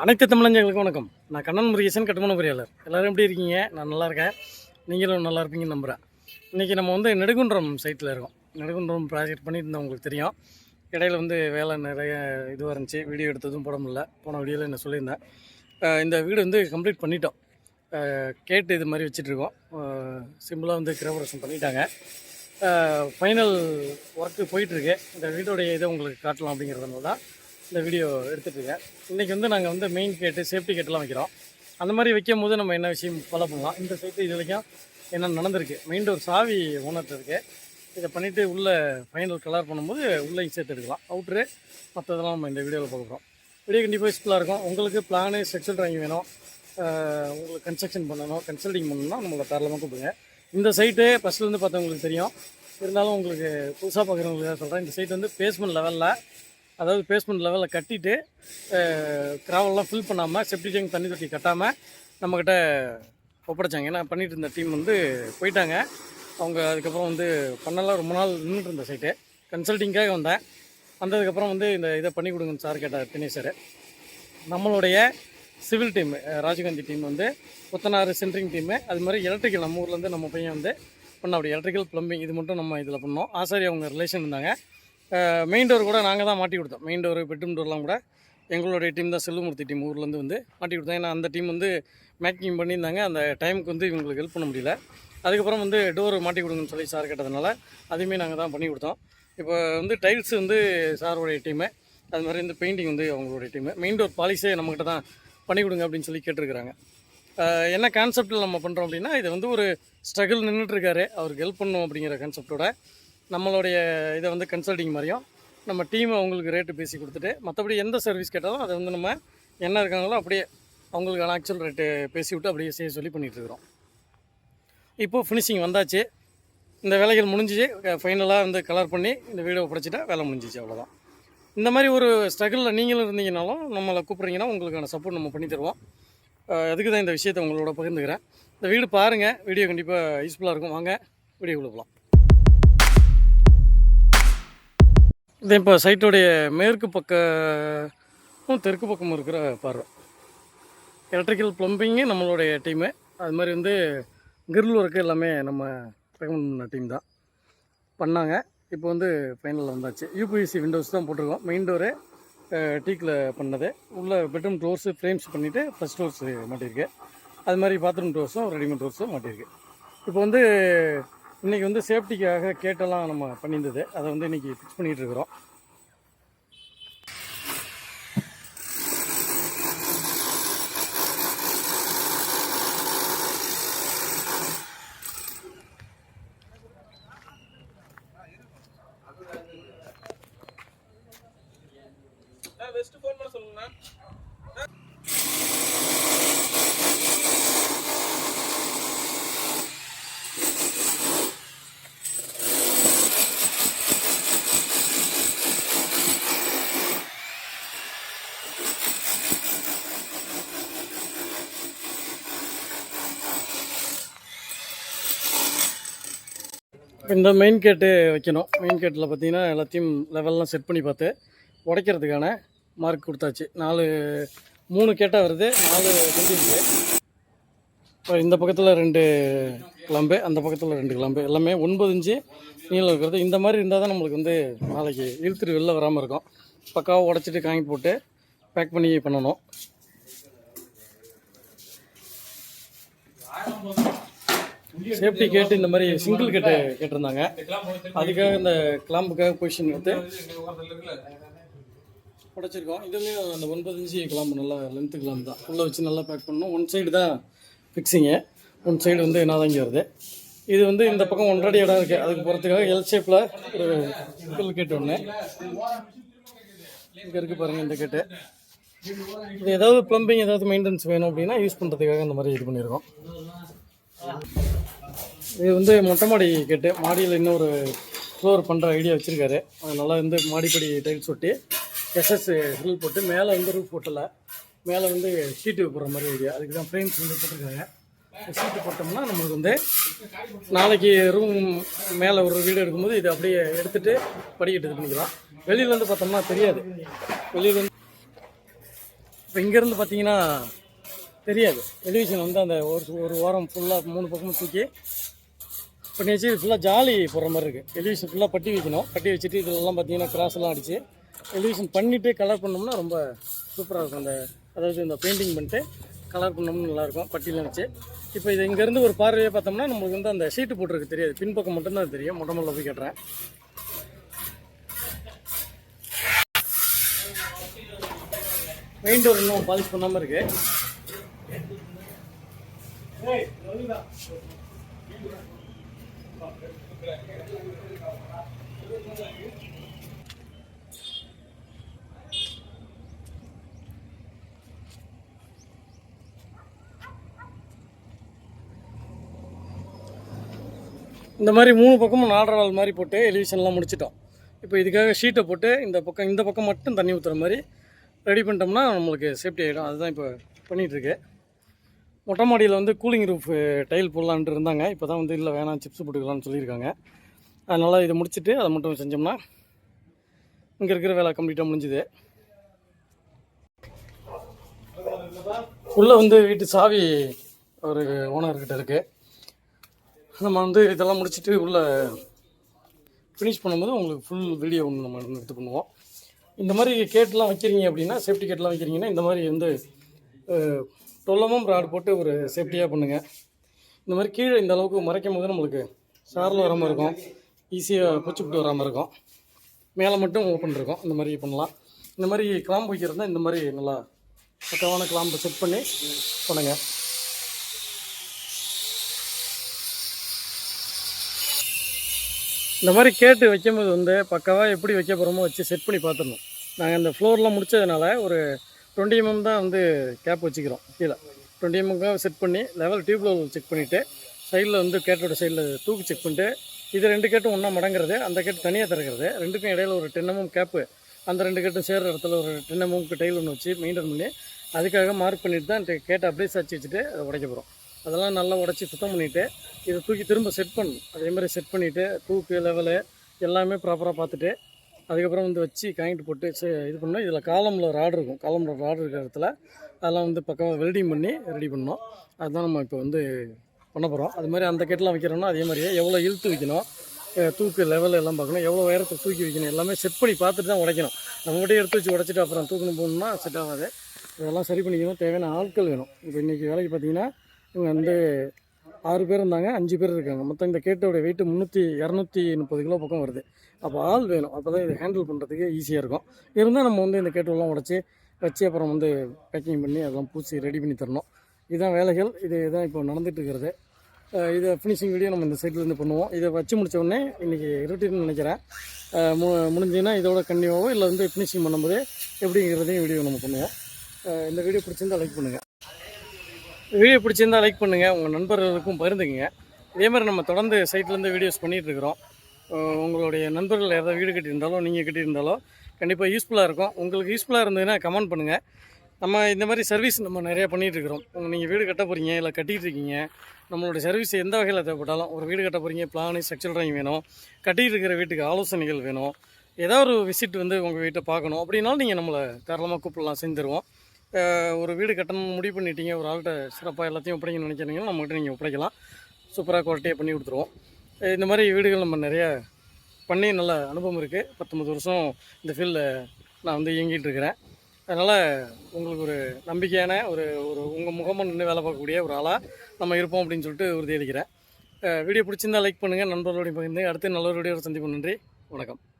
அனைத்து தமிழஞ்சங்களுக்கும் வணக்கம். நான் கண்ணன் முருகேசன் கட்டுமான பொறியாளர். எல்லோரும் எப்படி இருக்கீங்க? நான் நல்லா இருக்கேன். நீங்களும் நல்லா இருப்பீங்கன்னு நம்புகிறேன் இன்றைக்கி நம்ம வந்து நெடுகுன்றம் சைட்டில் இருக்கோம். நெடுகுன்றம் ப்ராஜெக்ட் பண்ணிட்டு இருந்தோம் உங்களுக்கு தெரியும். இடையில வந்து வேலை நிறைய இதுவாக இருந்துச்சு. வீடியோ எடுத்ததும் போட முடியல. போன வீடியோவில் என்ன சொல்லியிருந்தேன். இந்த வீடு வந்து கம்ப்ளீட் பண்ணிட்டோம். கேட்டு இது மாதிரி வச்சிட்ருக்கோம் சிம்பிளாக வந்து கிரவரசம் பண்ணிட்டாங்க. ஃபைனல் ஒர்க்கு போயிட்டுருக்கு இந்த வீடோடைய இதை உங்களுக்கு காட்டலாம் அப்படிங்கிறதுனால தான் இந்த வீடியோ எடுத்துகிட்ருக்கேன் இன்றைக்கி வந்து நாங்கள் வந்து மெயின் கேட்டு சேஃப்டி கேட்டெலாம் வைக்கிறோம். அந்த மாதிரி வைக்கும் போது நம்ம என்ன விஷயம் ஃபாலோ பண்ணலாம்? இந்த சைட்டு இது வரைக்கும் என்ன நடந்திருக்கு? மெயின் டோர் சாவி ஓனர்கிட்ட இருக்குது இதை பண்ணிவிட்டு உள்ளே ஃபைனல் கலர் பண்ணும்போது உள்ளேயும் சேர்த்து எடுக்கலாம் அவுட்ரு மற்றதெல்லாம் நம்ம இந்த வீடியோவில் பார்க்குறோம் வீடியோ கண்டிப்பாக யூஸ்ஃபுல்லாக இருக்கும். உங்களுக்கு பிளானு செக்ஷுவல் ட்ராயிங் வேணும். உங்களுக்கு கன்ஸ்ட்ரக்ஷன் பண்ணணும். கன்சல்டிங் பண்ணணும்னா நம்மளை தாராளமாக கூப்பிடுங்க. இந்த சைட்டு ஃபஸ்ட்லேருந்து பார்த்தவங்களுக்கு தெரியும். இருந்தாலும் உங்களுக்கு புதுசாக பார்க்குறவங்களுக்கு சொல்கிறேன் இந்த சைட் வந்து பேஸ்மெண்ட் லெவலில் அதாவது பேஸ்மெண்ட் லெவலில் கட்டிட்டு கிராவல்லாம் ஃபில் பண்ணாமல் செப்டி டேங்க் தண்ணி தொட்டி கட்டாமல் நம்மக்கிட்ட ஒப்படைச்சாங்க. ஏன்னா பண்ணிகிட்டு இருந்த டீம் வந்து போயிட்டாங்க. அவங்க அதுக்கப்புறம் வந்து பண்ணலாம் ரொம்ப நாள் நின்றுட்டு இருந்த சைட்டு கன்சல்ட்டிங்காக வந்தேன். வந்ததுக்கப்புறம் வந்து இந்த இதை பண்ணி கொடுங்கன்னு சார் கேட்டார் தினேஷ் சார். நம்மளுடைய சிவில் டீம் ராஜீவ்காந்தி டீம் வந்து புத்தனாறு சென்ட்ரிங் டீமு அது மாதிரி எலக்ட்ரிக்கல் நம்ம ஊர்லேருந்து நம்ம பையன் வந்து பண்ண அப்படி எலக்ட்ரிக்கல் ப்ளம்பிங் இது மட்டும் நம்ம இதில் பண்ணோம். ஆசாரி அவங்க ரிலேஷன் இருந்தாங்க. மெயின் டோர் கூட நாங்கள் தான் மாட்டி கொடுத்தோம். மெயின் டோர் பெட்ரூம் டோர்லாம் கூட எங்களுடைய டீம் தான் செல்வமூர்த்தி டீம் ஊர்லேருந்து வந்து மாட்டி கொடுத்தோம். ஏன்னா அந்த டீம் வந்து மேக்கிங் பண்ணியிருந்தாங்க. அந்த டைமுக்கு வந்து இவங்களுக்கு ஹெல்ப் பண்ண முடியல. அதுக்கப்புறம் வந்து டோர் மாட்டி கொடுங்கன்னு சொல்லி சார் கேட்டதுனால அதுவுமே நாங்கள் தான் பண்ணி கொடுத்தோம். இப்போ வந்து டைல்ஸ் வந்து சாருடைய டீமு அது மாதிரி இந்த பெயிண்டிங் வந்து அவங்களுடைய டீமு மெயின் டோர் பாலிஸே நம்மக்கிட்ட தான் பண்ணி கொடுங்க அப்படின்னு சொல்லி கேட்டிருக்கிறாங்க. என்ன கான்செப்டில் நம்ம பண்ணுறோம் அப்படின்னா இது வந்து ஒரு ஸ்ட்ரகிள் நின்றுட்டுருக்காரு அவருக்கு ஹெல்ப் பண்ணும் அப்படிங்கிற கான்செப்டோட நம்மளுடைய இதை வந்து கன்சல்டிங் மாதிரியும் நம்ம டீமை அவங்களுக்கு ரேட்டு பேசி கொடுத்துட்டு மற்றபடி எந்த சர்வீஸ் கேட்டாலும் அதை வந்து நம்ம என்ன இருக்காங்களோ அப்படியே அவங்களுக்கான ஆக்சுவல் ரேட்டு பேசி விட்டு அப்படியே செய்ய சொல்லி பண்ணிகிட்ருக்குறோம் இப்போது ஃபினிஷிங் வந்தாச்சு. இந்த வேலைகள் முடிஞ்சிச்சு. ஃபைனலாக வந்து கலர் பண்ணி இந்த வீடியோ படைச்சிட்டா வேலை முடிஞ்சிச்சு அவ்வளோதான் இந்த மாதிரி ஒரு ஸ்ட்ரகிளில் நீங்களும் இருந்தீங்கனாலும் நம்மளை கூப்பிட்றீங்கன்னா உங்களுக்கான சப்போர்ட் நம்ம பண்ணி தருவோம். அதுக்கு தான் இந்த விஷயத்தை உங்களோட பகிர்ந்துக்கிறேன். இந்த வீடு பாருங்கள் வீடியோ கண்டிப்பாக யூஸ்ஃபுல்லாக இருக்கும். வாங்க வீடியோ கொடுக்கலாம் இது இப்போ சைட்டோடைய மேற்கு பக்கம் தெற்கு பக்கம் இருக்கிற பார்வை. எலக்ட்ரிக்கல் ப்ளம்பிங்கு நம்மளுடைய டீமு அது மாதிரி வந்து கிரில் ஒர்க்கு எல்லாமே நம்ம ரெக்கமெண்ட் பண்ண டீம் தான். பண்ணாங்க. இப்போ வந்து ஃபைனலில் வந்தாச்சு. யூபிஎஸ்சி விண்டோஸ் தான் போட்டிருக்கோம். மெயின் டோரு டீக்கில் பண்ணது. உள்ளே பெட்ரூம் டோர்ஸு ஃப்ரேம்ஸ் பண்ணிவிட்டு ஃபஸ்ட் டோர்ஸ் மாட்டியிருக்கு. அது மாதிரி பாத்ரூம் டோர்ஸும் ரெடிமேட் டோர்ஸும் மாட்டியிருக்கு. இப்போ வந்து இன்றைக்கி வந்து சேஃப்டிக்காக கேட்டெல்லாம் நம்ம பண்ணியிருந்தது. அதை வந்து இன்றைக்கி ஃபிக்ஸ் பண்ணிகிட்டு இருக்கிறோம் சொல்லுங்கண்ணா இந்த மெயின் கேட்டு வைக்கணும். மெயின் கேட்டில் பார்த்தீங்கன்னா எல்லாத்தையும் லெவல்லாம் செட் பண்ணி பார்த்து உடைக்கிறதுக்கான மார்க் கொடுத்தாச்சு. நாலு மூணு கேட்டால் வருது. நாலு செஞ்சிருக்கு இப்போ இந்த பக்கத்தில் ரெண்டு கிளம்பு அந்த பக்கத்தில் ரெண்டு கிளம்பு எல்லாமே ஒன்பது இன்ச்சு நீளம் இருக்கிறது. இந்த மாதிரி இருந்தால் தான் நம்மளுக்கு வந்து நாளைக்கு இழுத்துட்டு வெளில வராமல் இருக்கும். பக்காவாக உடச்சிட்டு காங்கி போட்டு பேக் பண்ணி பண்ணணும். சேஃப்டி கேட்டு இந்த மாதிரி சிங்கிள் கேட்டு கேட்டிருந்தாங்க. அதுக்காக இந்த கிளாம்புக்காக பொசிஷன் எடுத்து உடைச்சிருக்கோம். இதுவுமே அந்த ஒன்பது இன்ச்சு கிளாம்பு நல்லா லென்த்து கிளாம்பு தான். உள்ளே வச்சு நல்லா பேக் பண்ணணும். ஒன் சைடு தான் ஃபிக்ஸிங்கு ஒன் சைடு வந்து நாதாங்கி வருது? இது வந்து இந்த பக்கம் ஒன்றரை இடம் இருக்குது அதுக்கு போகிறதுக்காக எல் ஷேப்பில் ஒரு சிங்கிள் கேட்டு ஒன்று இங்கே இருக்குது பாருங்கள் இந்த கேட்டு இது ஏதாவது ப்ளம்பிங் ஏதாவது மெயின்டெனன்ஸ் வேணும் அப்படின்னா யூஸ் பண்ணுறதுக்காக இந்த மாதிரி இது பண்ணியிருக்கோம் இது வந்து மொட்டை மாடி கேட்டு மாடியில் இன்னொரு ஃப்ளோர் பண்ணுற ஐடியா வச்சுருக்காரு. அதனால் வந்து மாடிப்படி டைல்ஸ் ஒட்டி எஸ்எஸ் ஹில் போட்டு மேலே வந்து ரூப் போட்டல. மேலே வந்து ஷீட்டு போடுற மாதிரி ஐடியா அதுக்கு தான் ஃப்ரேம்ஸ் வந்து போட்டிருக்காங்க. ஷீட்டு போட்டோம்னா நம்மளுக்கு வந்து நாளைக்கு ரூம் மேலே ஒரு வீடு எடுக்கும்போது இது அப்படியே எடுத்துகிட்டு படிக்கட்டு இது பண்ணிக்கலாம். வெளியிலேருந்து பார்த்தோம்னா தெரியாது. வெளியிலேருந்து இப்போ இங்கேருந்து பார்த்தீங்கன்னா தெரியாது. எலிவேஷன் வந்து அந்த ஒரு ஒரு வாரம் ஃபுல்லாக மூணு பக்கமும் தூக்கி இப்போ வச்சு ஃபுல்லாக ஜாலி போடுற மாதிரி இருக்குது எலிவேஷன் ஃபுல்லாக பட்டி வைக்கணும். பட்டி வச்சுட்டு இதெல்லாம் பார்த்தீங்கன்னா கிராஸ்லாம் அடித்து எலிவேஷன் பண்ணிவிட்டு கலர் பண்ணோம்னா ரொம்ப சூப்பராக இருக்கும். அந்த அதாவது இந்த பெயிண்டிங் பண்ணிட்டு கலர் பண்ணோம்னு நல்லாயிருக்கும் பட்டியில் வச்சு இப்போ இது இங்கேருந்து ஒரு பார்வையை பார்த்தோம்னா நம்மளுக்கு வந்து அந்த ஷீட்டு போட்டிருக்கு தெரியாது. பின்பக்கம் மட்டும்தான் தெரியும். மொட்டை மொழில் போய் கட்டுறேன். மெயின் டோர் இன்னும் பாலிஷ் பண்ணாமல் இருக்குது இந்த மாதிரி மூணு பக்கமும் நாலரை நாள் மாதிரி போட்டு எலிவேஷன்லாம் முடிச்சிட்டோம். இப்போ இதுக்காக ஷீட்டை போட்டு இந்த பக்கம் இந்த பக்கம் மட்டும் தண்ணி ஊற்றுற மாதிரி ரெடி பண்ணிட்டோம்னா நம்மளுக்கு சேஃப்டி ஆகிடும் அதுதான் இப்போ பண்ணிகிட்ருக்கு மொட்டை மாடியில் வந்து கூலிங் ரூஃப் டைல் போடலான்ட்டு இருந்தாங்க. இப்போ தான் வந்து இல்லை வேணாம் சிப்ஸ் போட்டுக்கலாம்னு சொல்லியிருக்காங்க. அதனால் இதை முடிச்சுட்டு அதை மட்டும் செஞ்சோம்னா இங்கே இருக்கிற வேலை கம்ப்ளீட்டாக முடிஞ்சுது. உள்ளே வந்து வீட்டு சாவி ஒரு ஓனர்கிட்ட இருக்குது நம்ம வந்து இதெல்லாம் முடிச்சுட்டு உள்ளே ஃபினிஷ் பண்ணும்போது உங்களுக்கு ஃபுல் வீடியோ ஒன்று நம்ம எடுத்து பண்ணுவோம். இந்த மாதிரி கேட்லாம் வைக்கிறீங்க அப்படின்னா சேஃப்டி கேட்லாம் வைக்கிறீங்கன்னா இந்த மாதிரி வந்து டொல்லமும் ராட் போட்டு ஒரு சேஃப்டியாக பண்ணுங்கள் இந்த மாதிரி கீழே இந்த அளவுக்கு மறைக்கும் போது நம்மளுக்கு சாரில் வராமல் இருக்கும். ஈஸியாக பூச்சிப்பிட்டு வராமல் இருக்கும். மேலே மட்டும் ஓப்பன் இருக்கும். இந்த மாதிரி பண்ணலாம். இந்த மாதிரி கிளாம்பு வைக்கிறதா இந்த மாதிரி நல்லா பக்கவான கிளாம்பு செட் பண்ணி பண்ணுங்கள் இந்த மாதிரி கேட்டு வைக்கும்போது வந்து பக்காவாக எப்படி வைக்க போகிறோமோ வச்சு செட் பண்ணி பார்த்துடணும். நாங்கள் இந்த ஃப்ளோர்லாம் முடிச்சதுனால ஒரு டுவெண்ட்டி எம்எம் தான் வந்து கேப் வச்சுக்கிறோம் கீழே. டுவெண்ட்டி mm எம்எம் செட் பண்ணி லெவல் டியூப் லெவல் செக் பண்ணிவிட்டு சைடில் வந்து கேட்டோட சைடில் தூக்கி செக் பண்ணிட்டு இது ரெண்டு கேட்டும் ஒன்றா மடங்கிறது அந்த கேட்டு தனியாக திறக்கிறது. ரெண்டுக்கும் இடையில ஒரு டென் எம்எம் கேப்பு அந்த ரெண்டு கேட்டும் சேர்கிற இடத்துல ஒரு டென் எம்எம்க்கு டைல் ஒன்று வச்சு மெயின்டைன் பண்ணி அதுக்காக மார்க் பண்ணிட்டு தான் கேட்டை அப்படியே சாச்சி வச்சுட்டு அதை உடைக்க போகிறோம் அதெல்லாம் நல்லா உடச்சி சுத்தம் பண்ணிவிட்டு இதை தூக்கி திரும்ப செட் பண்ணணும். அதே மாதிரி செட் பண்ணிவிட்டு தூக்கு லெவலு எல்லாமே ப்ராப்பராக பார்த்துட்டு அதுக்கப்புறம் வந்து வச்சு காயின்ட்டு போட்டு சே- இது பண்ணோம். இதில் காலமில் ராடு இருக்கும். காலமில் ராடு இருக்கிற இடத்துல அதெல்லாம் வந்து பக்கமாக வெல்டிங் பண்ணி ரெடி பண்ணோம். அதுதான் நம்ம இப்போ வந்து பண்ண போகிறோம் அது மாதிரி அந்த கெட்டெலாம் வைக்கிறோம்னா அதே மாதிரியே எவ்வளோ இழுத்து வைக்கணும் தூக்கு லெவல் எல்லாம் பார்க்கணும் எவ்வளோ உயரத்தை தூக்கி வைக்கணும் எல்லாமே செட் பண்ணி பார்த்துட்டு தான் உடைக்கணும். நம்ம மட்டும் எடுத்து வச்சு உடைச்சிட்டு அப்புறம் தூக்கணும் போகணும்னா செட் ஆகாது. இதெல்லாம் சரி பண்ணிக்கணும். தேவையான ஆட்கள் வேணும். இப்போ இன்றைக்கி வேலைக்கு பார்த்தீங்கன்னா இவங்க வந்து ஆறு பேர் இருந்தாங்க அஞ்சு பேர் இருக்காங்க. மொத்தம் இந்த கேட்டோடைய வெயிட்டு முந்நூற்றி இரநூத்தி முப்பது கிலோ பக்கம் வருது. அப்போ ஆள் வேணும். அப்போ தான் இதை ஹேண்டில் பண்ணுறதுக்கு ஈஸியாக இருக்கும். இருந்தால் நம்ம வந்து இந்த கேட்டோலாம் உடச்சி வச்சு அப்புறம் வந்து பேக்கிங் பண்ணி அதெல்லாம் பூசி ரெடி பண்ணி தரணும். இதுதான் வேலைகள். இது தான் இப்போ நடந்துட்டு இருக்கிறது. இதை ஃபினிஷிங் வீடியோ நம்ம இந்த சைட்லேருந்து பண்ணுவோம். இதை வச்சு முடிச்ச உடனே இன்றைக்கி இருட்டின்னு நினைக்கிறேன். மு முடிஞ்சுன்னா இதோட கண்டிப்பாகவோ இல்லை வந்து ஃபினிஷிங் பண்ணும்போது எப்படிங்கிறதையும் வீடியோ நம்ம பண்ணுவோம். இந்த வீடியோ பிடிச்சிருந்தால் லைக் பண்ணுங்கள் வீடியோ பிடிச்சிருந்தா லைக் பண்ணுங்கள் உங்கள் நண்பர்களுக்கும் பகிர்ந்துக்குங்க. இதே மாதிரி நம்ம தொடர்ந்து சைட்லேருந்து வீடியோஸ் பண்ணிகிட்டு இருக்கிறோம். உங்களுடைய நண்பர்கள் ஏதாவது வீடு கட்டியிருந்தாலோ நீங்கள் கட்டியிருந்தாலோ கண்டிப்பாக யூஸ்ஃபுல்லாக இருக்கும். உங்களுக்கு யூஸ்ஃபுல்லாக இருந்ததுன்னா கமெண்ட் பண்ணுங்கள் நம்ம இந்த மாதிரி சர்வீஸ் நம்ம நிறையா பண்ணிகிட்டு இருக்கிறோம். உங்கள் நீங்கள் வீடு கட்ட போகிறீங்க இல்லை கட்டிகிட்டு இருக்கீங்க நம்மளுடைய சர்வீஸ் எந்த வகையில் தேவைப்பட்டாலும் ஒரு வீடு கட்ட போகிறீங்க பிளானு ஸ்ட்ரக்சர் ட்ராயிங் வேணும். கட்டிகிட்டு இருக்கிற வீட்டுக்கு ஆலோசனைகள் வேணும். ஏதாவது ஒரு விசிட் வந்து உங்கள் வீட்டை பார்க்கணும். அப்படின்னாலும் நீங்கள் நம்மளை தாராளமாக கூப்பிடலாம் செஞ்சு தருவோம் ஒரு வீடு கட்டணும் முடிவு பண்ணிட்டீங்க ஒரு ஆள்கிட்ட சிறப்பாக எல்லாத்தையும் ஒப்படைக்கணும்னு நினைக்கிறீங்கன்னா நம்மகிட்ட நீங்கள் ஒப்படைக்கலாம். சூப்பராக குவாலிட்டியாக பண்ணி கொடுத்துருவோம். இந்த மாதிரி வீடுகள் நம்ம நிறைய பண்ணி நல்ல அனுபவம் இருக்குது பத்தொம்பது வருஷம் இந்த ஃபீல்டில் நான் வந்து இயங்கிட்டு இருக்கிறேன். அதனால் உங்களுக்கு ஒரு நம்பிக்கையான ஒரு ஒரு உங்கள் முகமாக நின்று வேலை பார்க்கக்கூடிய ஒரு ஆளாக நம்ம இருப்போம் அப்படின்னு சொல்லிட்டு உறுதியளிக்கிறேன். அஹ் வீடியோ பிடிச்சிருந்தா லைக் பண்ணுங்கள் நண்பர்களோடையும் பகிர்ந்து அடுத்து நல்ல ஒரு சந்திப்பு நன்றி வணக்கம்.